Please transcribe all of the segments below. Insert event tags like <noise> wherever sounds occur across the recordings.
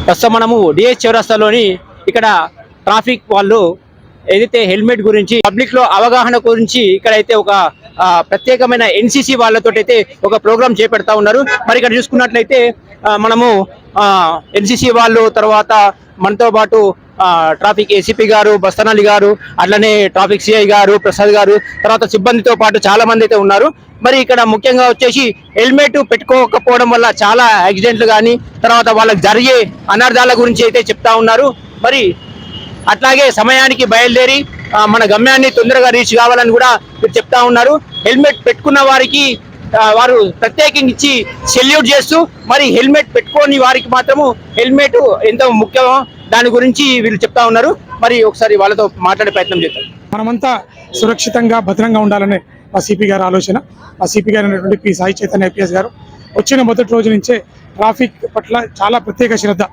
ప్రస్తుతం మనము డిఎస్ చౌరస్తాలోని ఇక్కడ ట్రాఫిక్ వాళ్ళు ఏదైతే హెల్మెట్ గురించి పబ్లిక్లో అవగాహన గురించి ఇక్కడైతే ఒక ప్రత్యేకమైన ఎన్సిసి వాళ్ళతో అయితే ఒక ప్రోగ్రామ్ చేపెడతా ఉన్నారు. మరి ఇక్కడ చూసుకున్నట్లయితే ఆ, మనము ఎన్సిసి వాళ్ళు తర్వాత మనతో పాటు ట్రాఫిక్ ఏసీపీ గారు బస్తనాలి గారు అట్లనే ట్రాఫిక్ సిఐ గారు ప్రసాద్ గారు తర్వాత సిబ్బందితో పాటు చాలా మంది అయితే ఉన్నారు. మరి ఇక్కడ ముఖ్యంగా వచ్చేసి హెల్మెట్ పెట్టుకోకపోవడం వల్ల చాలా యాక్సిడెంట్లు కానీ తర్వాత వాళ్ళకి జరిగే అనర్థాల గురించి అయితే చెప్తా ఉన్నారు. మరి అట్లాగే సమయానికి బయలుదేరి మన గమ్యాన్ని తొందరగా రీచ్ కావాలని కూడా మీరు చెప్తా ఉన్నారు. హెల్మెట్ పెట్టుకున్న వారికి వారు ప్రత్యేకించి సెల్యూట్ చేస్తూ మరి హెల్మెట్ పెట్టుకోని వారికి మాత్రము హెల్మెట్ ఎంత ముఖ్యమో. దాని గురించి వీళ్ళు చెప్తా ఉన్నారు. మరి ఒకసారి వాళ్ళతో మాట్లాడే ప్రయత్నం చేద్దాం. మనమంతా సురక్షితంగా భద్రంగా ఉండాలనే మా సిపి గారి ఆలోచన. మా సిపి గారు అనేటువంటి పి. సాయి చైతన్య ఐపీఎస్ గారు వచ్చిన మొదటి రోజు నుంచే ట్రాఫిక్ పట్ల చాలా ప్రత్యేక శ్రద్ధ.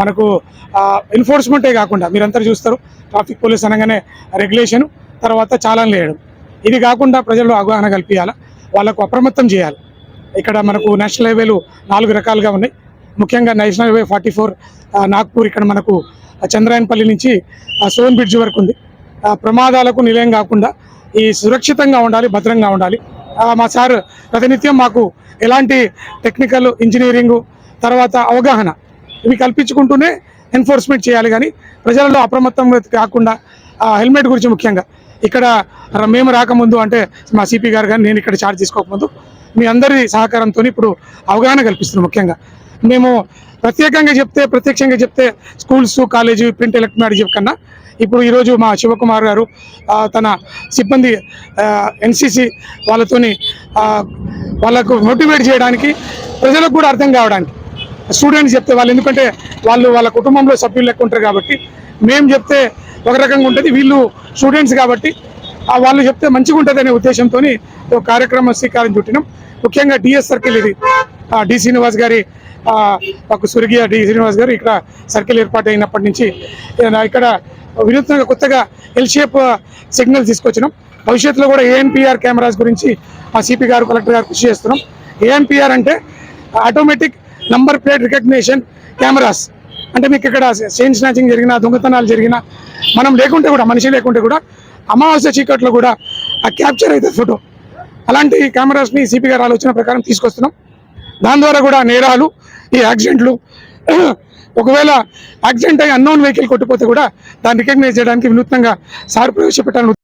మనకు ఎన్ఫోర్స్మెంటే కాకుండా మీరంతా చూస్తారు ట్రాఫిక్ పోలీస్ అనగానే రెగ్యులేషన్ తర్వాత చాలాన్ లేయడం. ఇది కాకుండా ప్రజల్లో అవగాహన కల్పించాలా? వాళ్ళకు అప్రమత్తం చేయాలి. ఇక్కడ మనకు నేషనల్ హైవేలు నాలుగు రకాలుగా ఉన్నాయి. ముఖ్యంగా national highway forty four Nagpur ఇక్కడ మనకు చంద్రాయన్పల్లి నుంచి సోన్ బ్రిడ్జ్ వరకు ఉంది. ప్రమాదాలకు నిలయం కాకుండా ఈ సురక్షితంగా ఉండాలి భద్రంగా ఉండాలి. మా సార్ ప్రతినిత్యం మాకు ఎలాంటి టెక్నికల్ ఇంజనీరింగ్ తర్వాత అవగాహన ఇవి కల్పించుకుంటూనే ఎన్ఫోర్స్మెంట్ చేయాలి. కానీ ప్రజలలో అప్రమత్తం కాకుండా హెల్మెట్ గురించి ముఖ్యంగా ఇక్కడ ర- మేము రాకముందు అంటే మా సిపి గారు కానీ నేను ఇక్కడ చార్జ్ తీసుకోకముందు మీ అందరి సహకారంతో ఇప్పుడు అవగాహన కల్పిస్తున్నాం ముఖ్యంగా. మేము ప్రత్యేకంగా చెప్తే ప్రత్యక్షంగా చెప్తే స్కూల్స్ కాలేజీ ప్రింట్ ఎలక్ట్రానిక్ కన్నా ఇప్పుడు ఈరోజు మా శివకుమార్ గారు తన సిబ్బంది ఎన్సిసి వాళ్ళతోని వాళ్ళకు మోటివేట్ చేయడానికి ప్రజలకు కూడా అర్థం కావడానికి. స్టూడెంట్స్ చెప్తే వాళ్ళు ఎందుకంటే వాళ్ళు వాళ్ళ కుటుంబంలో సభ్యులు లెక్క ఉంటారు కాబట్టి మేము చెప్తే ఒక రకంగా ఉంటుంది. వీళ్ళు స్టూడెంట్స్ కాబట్టి ఆ వాళ్ళు చెప్తే మంచిగా ఉంటుంది అనే ఉద్దేశంతో ఒక కార్యక్రమం శ్రీకారం చుట్టినాం. ముఖ్యంగా డిఎస్ సర్కిల్ ఇది. డి శ్రీనివాస్ గారి మాకు ఒక డి శ్రీనివాస్ గారు ఇక్కడ సర్కిల్ ఏర్పాటు అయినప్పటి నుంచి ఇక్కడ వినూత్నంగా కొత్తగా ఎల్ షేప్ సిగ్నల్ తీసుకొచ్చినాం. భవిష్యత్తులో కూడా ఏఎన్పిఆర్ కెమెరాస్ గురించి ఆ సిపి గారు కలెక్టర్ గారు కృషి చేస్తున్నాం. ఏఎన్పిఆర్ అంటే automatic number plate recognition cameras అంటే మీకు ఇక్కడ చైన్ స్నాచింగ్ జరిగినా దొంగతనాలు జరిగినా మనం లేకుంటే కూడా మనిషి లేకుంటే కూడా అమావాస్య చీకట్లో కూడా ఆ క్యాప్చర్ అవుతుంది ఫోటో అలాంటి కెమెరాస్ని సిపి గారు ఆలోచన ప్రకారం తీసుకొస్తున్నాం. దాని ద్వారా కూడా నేరాలు ఈ యాక్సిడెంట్లు <clears throat> ఒకవేళ యాక్సిడెంట్ అయ్యి అన్నోన్ వెహికల్ కొట్టిపోతే కూడా దాన్ని రికగ్నైజ్ చేయడానికి వినూత్నంగా సార్ ప్రవేశపెట్టాలని